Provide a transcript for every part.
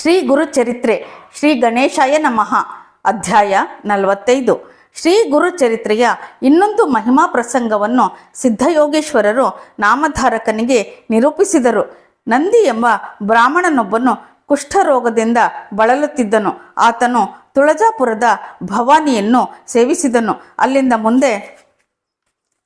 ಶ್ರೀ ಗುರುಚರಿತ್ರೆ ಶ್ರೀ ಗಣೇಶಾಯ ನಮಃ, ಅಧ್ಯಾಯ ನಲವತ್ತೈದು. ಶ್ರೀ ಗುರುಚರಿತ್ರೆಯ ಇನ್ನೊಂದು ಮಹಿಮಾ ಪ್ರಸಂಗವನ್ನು ಸಿದ್ಧಯೋಗೇಶ್ವರರು ನಾಮಧಾರಕನಿಗೆ ನಿರೂಪಿಸಿದರು. ನಂದಿ ಎಂಬ ಬ್ರಾಹ್ಮಣನೊಬ್ಬನು ಕುಷ್ಠರೋಗದಿಂದ ಬಳಲುತ್ತಿದ್ದನು. ಆತನು ತುಳಜಾಪುರದ ಭವಾನಿಯನ್ನು ಸೇವಿಸಿದನು. ಅಲ್ಲಿಂದ ಮುಂದೆ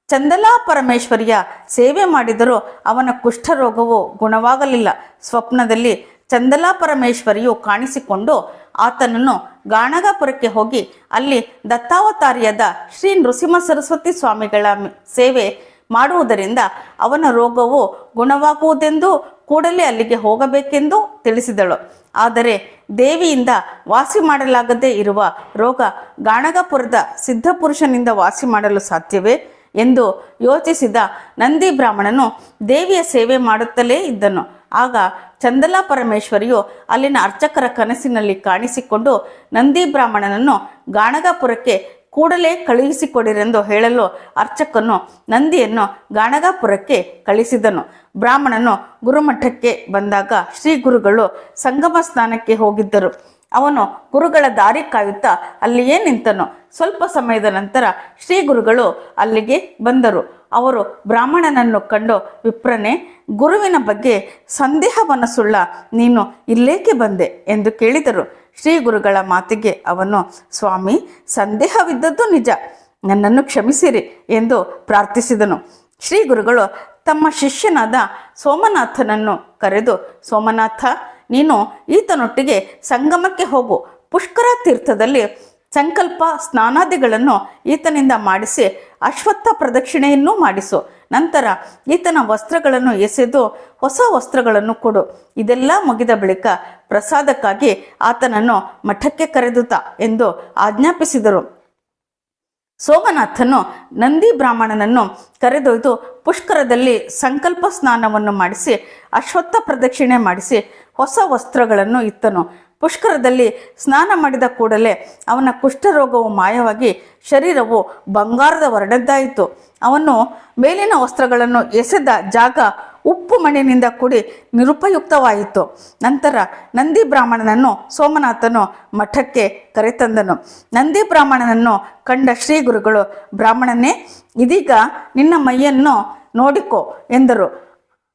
ಚಂದಲಾ ಪರಮೇಶ್ವರಿಯ ಸೇವೆ ಮಾಡಿದರೂ ಅವನ ಕುಷ್ಠರೋಗವು ಗುಣವಾಗಲಿಲ್ಲ. ಸ್ವಪ್ನದಲ್ಲಿ ಚಂದಲಾ ಪರಮೇಶ್ವರಿಯು ಕಾಣಿಸಿಕೊಂಡು ಆತನನ್ನು ಗಾಣಗಾಪುರಕ್ಕೆ ಹೋಗಿ ಅಲ್ಲಿ ದತ್ತಾವತಾರಿಯಾದ ಶ್ರೀ ನೃಸಿಂಹ ಸರಸ್ವತಿ ಸ್ವಾಮಿಗಳ ಸೇವೆ ಮಾಡುವುದರಿಂದ ಅವನ ರೋಗವು ಗುಣವಾಗುವುದೆಂದು ಕೂಡಲೇ ಅಲ್ಲಿಗೆ ಹೋಗಬೇಕೆಂದು ತಿಳಿಸಿದಳು. ಆದರೆ ದೇವಿಯಿಂದ ವಾಸಿ ಮಾಡಲಾಗದೇ ಇರುವ ರೋಗ ಗಾಣಗಾಪುರದ ಸಿದ್ಧಪುರುಷನಿಂದ ವಾಸಿ ಮಾಡಲು ಸಾಧ್ಯವೇ ಎಂದು ಯೋಚಿಸಿದ ನಂದಿ ಬ್ರಾಹ್ಮಣನು ದೇವಿಯ ಸೇವೆ ಮಾಡುತ್ತಲೇ ಇದ್ದನು. ಆಗ ಚಂದಲಾ ಪರಮೇಶ್ವರಿಯು ಅಲ್ಲಿನ ಅರ್ಚಕರ ಕನಸಿನಲ್ಲಿ ಕಾಣಿಸಿಕೊಂಡು ನಂದಿ ಬ್ರಾಹ್ಮಣನನ್ನು ಗಾಣಗಾಪುರಕ್ಕೆ ಕೂಡಲೇ ಕಳುಹಿಸಿಕೊಡಿರೆಂದು ಹೇಳಲು ಅರ್ಚಕನು ನಂದಿಯನ್ನು ಗಾಣಗಾಪುರಕ್ಕೆ ಕಳಿಸಿದನು. ಬ್ರಾಹ್ಮಣನು ಗುರುಮಠಕ್ಕೆ ಬಂದಾಗ ಶ್ರೀ ಗುರುಗಳು ಸಂಗಮ ಸ್ನಾನಕ್ಕೆ ಹೋಗಿದ್ದರು. ಅವನು ಗುರುಗಳ ದಾರಿ ಕಾಯುತ್ತಾ ಅಲ್ಲಿಯೇ ನಿಂತನು. ಸ್ವಲ್ಪ ಸಮಯದ ನಂತರ ಶ್ರೀ ಗುರುಗಳು ಅಲ್ಲಿಗೆ ಬಂದರು. ಅವರು ಬ್ರಾಹ್ಮಣನನ್ನು ಕಂಡು, ವಿಪ್ರನೆ, ಗುರುವಿನ ಬಗ್ಗೆ ಸಂದೇಹ ಸುಳ್ಳ, ನೀನು ಇಲ್ಲೇಕೆ ಬಂದೆ? ಎಂದು ಕೇಳಿದರು. ಶ್ರೀ ಗುರುಗಳ ಮಾತಿಗೆ ಅವನು, ಸ್ವಾಮಿ, ಸಂದೇಹವಿದ್ದದ್ದು ನಿಜ, ನನ್ನನ್ನು ಕ್ಷಮಿಸಿರಿ ಎಂದು ಪ್ರಾರ್ಥಿಸಿದನು. ಶ್ರೀ ಗುರುಗಳು ತಮ್ಮ ಶಿಷ್ಯನಾದ ಸೋಮನಾಥನನ್ನು ಕರೆದು, ಸೋಮನಾಥ, ನೀನು ಈತನೊಟ್ಟಿಗೆ ಸಂಗಮಕ್ಕೆ ಹೋಗು, ಪುಷ್ಕರ ತೀರ್ಥದಲ್ಲಿ ಸಂಕಲ್ಪ ಸ್ನಾನಾದಿಗಳನ್ನು ಈತನಿಂದ ಮಾಡಿಸಿ ಅಶ್ವತ್ಥ ಪ್ರದಕ್ಷಿಣೆಯನ್ನೂ ಮಾಡಿಸು. ನಂತರ ಈತನ ವಸ್ತ್ರಗಳನ್ನು ಎಸೆದು ಹೊಸ ವಸ್ತ್ರಗಳನ್ನು ಕೊಡು. ಇದೆಲ್ಲ ಮುಗಿದ ಬಳಿಕ ಪ್ರಸಾದಕ್ಕಾಗಿ ಆತನನ್ನು ಮಠಕ್ಕೆ ಕರೆದುತ ಎಂದು ಆಜ್ಞಾಪಿಸಿದರು. ಸೋಮನಾಥನು ನಂದಿ ಬ್ರಾಹ್ಮಣನನ್ನು ಕರೆದೊಯ್ದು ಪುಷ್ಕರದಲ್ಲಿ ಸಂಕಲ್ಪ ಸ್ನಾನವನ್ನು ಮಾಡಿಸಿ ಅಶ್ವತ್ಥ ಪ್ರದಕ್ಷಿಣೆ ಮಾಡಿಸಿ ಹೊಸ ವಸ್ತ್ರಗಳನ್ನು ಇತ್ತನು. ಪುಷ್ಕರದಲ್ಲಿ ಸ್ನಾನ ಮಾಡಿದ ಕೂಡಲೇ ಅವನ ಕುಷ್ಠರೋಗವು ಮಾಯವಾಗಿ ಶರೀರವು ಬಂಗಾರದ ವರ್ಣದ್ದಾಯಿತು ಅವನು ಮೇಲಿನ ವಸ್ತ್ರಗಳನ್ನು ಎಸೆದ ಜಾಗ ಉಪ್ಪು ಮಣ್ಣಿನಿಂದ ಕೂಡಿ ನಿರುಪಯುಕ್ತವಾಯಿತು. ನಂತರ ನಂದಿ ಬ್ರಾಹ್ಮಣನನ್ನು ಸೋಮನಾಥನು ಮಠಕ್ಕೆ ಕರೆತಂದನು. ನಂದಿ ಬ್ರಾಹ್ಮಣನನ್ನು ಕಂಡ ಶ್ರೀ ಗುರುಗಳು, ಬ್ರಾಹ್ಮಣನೇ, ಇದೀಗ ನಿನ್ನ ಮೈಯನ್ನು ನೋಡಿಕೋ ಎಂದರು.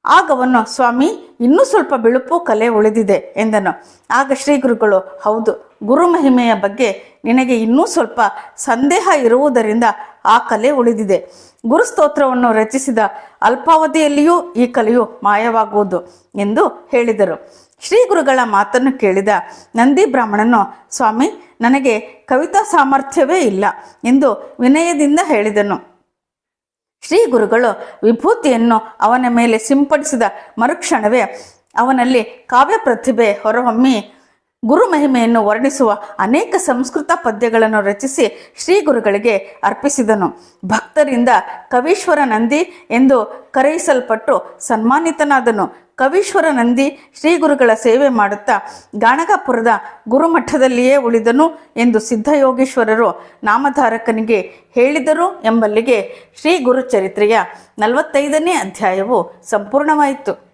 ಆಗವನು ಸ್ವಾಮಿ ಇನ್ನೂ ಸ್ವಲ್ಪ ಬಿಳುಪು ಕಲೆ ಉಳಿದಿದೆ ಎಂದನು. ಆಗ ಶ್ರೀ ಗುರುಗಳು, ಹೌದು, ಗುರು ಮಹಿಮೆಯ ಬಗ್ಗೆ ನಿನಗೆ ಇನ್ನೂ ಸ್ವಲ್ಪ ಸಂದೇಹ ಇರುವುದರಿಂದ ಆ ಕಲೆ ಉಳಿದಿದೆ. ಗುರು ಸ್ತೋತ್ರವನ್ನು ರಚಿಸಿದ ಅಲ್ಪಾವಧಿಯಲ್ಲಿಯೂ ಈ ಕಲೆಯು ಮಾಯವಾಗುವುದು ಎಂದು ಹೇಳಿದರು. ಶ್ರೀ ಗುರುಗಳ ಮಾತನ್ನು ಕೇಳಿದ ನಂದಿ ಬ್ರಾಹ್ಮಣನು, ಸ್ವಾಮಿ, ನನಗೆ ಕವಿತಾ ಸಾಮರ್ಥ್ಯವೇ ಇಲ್ಲ ಎಂದು ವಿನಯದಿಂದ ಹೇಳಿದನು. ಶ್ರೀ ಗುರುಗಳು ವಿಭೂತಿಯನ್ನು ಅವನ ಮೇಲೆ ಸಿಂಪಡಿಸಿದ ಮರುಕ್ಷಣವೇ ಅವನಲ್ಲಿ ಕಾವ್ಯ ಪ್ರತಿಭೆ ಹೊರಹೊಮ್ಮಿ ಗುರು ಮಹಿಮೆಯನ್ನು ವರ್ಣಿಸುವ ಅನೇಕ ಸಂಸ್ಕೃತ ಪದ್ಯಗಳನ್ನು ರಚಿಸಿ ಶ್ರೀ ಗುರುಗಳಿಗೆ ಅರ್ಪಿಸಿದನು. ಭಕ್ತರಿಂದ ಕವೀಶ್ವರ ನಂದಿ ಎಂದು ಕರೆಯಿಸಲ್ಪಟ್ಟು ಸನ್ಮಾನಿತನಾದನು. ಕವೀಶ್ವರ ನಂದಿ ಶ್ರೀ ಗುರುಗಳ ಸೇವೆ ಮಾಡುತ್ತಾ ಗಾಣಗಾಪುರದ ಗುರುಮಠದಲ್ಲಿಯೇ ಉಳಿದನು ಎಂದು ಸಿದ್ಧಯೋಗೀಶ್ವರರು ನಾಮಧಾರಕನಿಗೆ ಹೇಳಿದರು ಎಂಬಲ್ಲಿಗೆ ಶ್ರೀ ಗುರುಚರಿತ್ರೆಯ ನಲವತ್ತೈದನೇ ಅಧ್ಯಾಯವು ಸಂಪೂರ್ಣವಾಯಿತು.